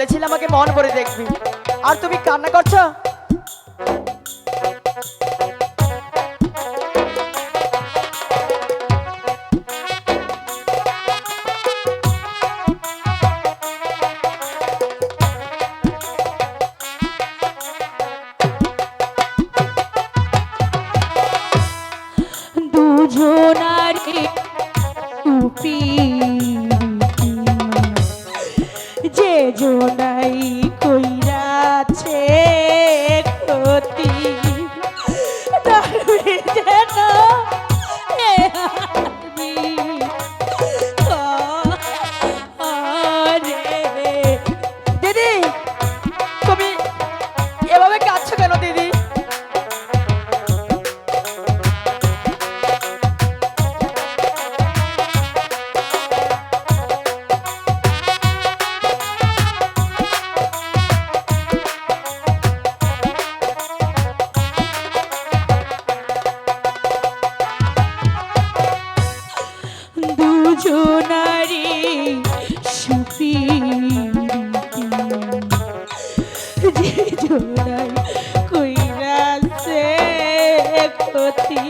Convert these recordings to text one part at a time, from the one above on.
বলেছিলে আমাকে মন করে দেখবি। আর তুমি কান্না করছ? দুজনারে টুপি দুজনারি সুপি যে জোড়াই কইরাছে ক্ষতি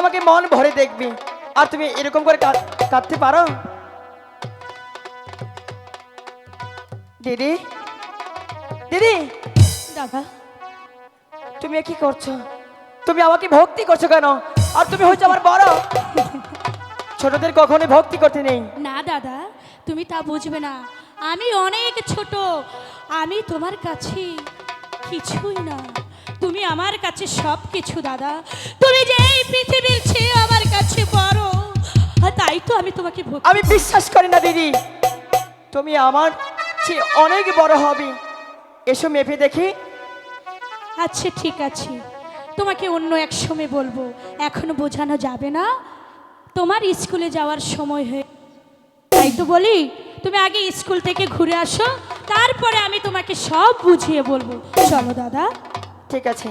আমাকে মন ভরে দেখবি। আর তুমি এরকম করে কাঁদতে পারো? দিদি? দিদি? দাদা। তুমি কি করছ? তুমি আমাকে ভক্তি করছ কেন? আর তুমি হচ্ছে আমার বড়। ছোটদের কখনোই ভক্তি করতে নেই। না দাদা তুমি তা বুঝবে না। আমি অনেক ছোট। আমি তোমার কাছে কিছুই না তুমি আমার কাছে সব কিছু দাদা। তুমি যে এই পৃথিবীর চেয়ে আমার কাছে বড় তাই তো আমি তোমাকে ভক্তি আমি বিশ্বাস করি না দিদি। তুমি আমার চেয়ে অনেক বড় হবে। এসো মেপে দেখি। আচ্ছা ঠিক আছে। তোমাকে অন্য এক সময় বলব। এখনও বোঝানো যাবে না। তোমার স্কুলে যাওয়ার সময় হয়ে তাই তো বলি তুমি আগে স্কুল থেকে ঘুরে আসো। তারপরে আমি তোমাকে সব বুঝিয়ে বলব। চলো দাদা। ঠিক আছে।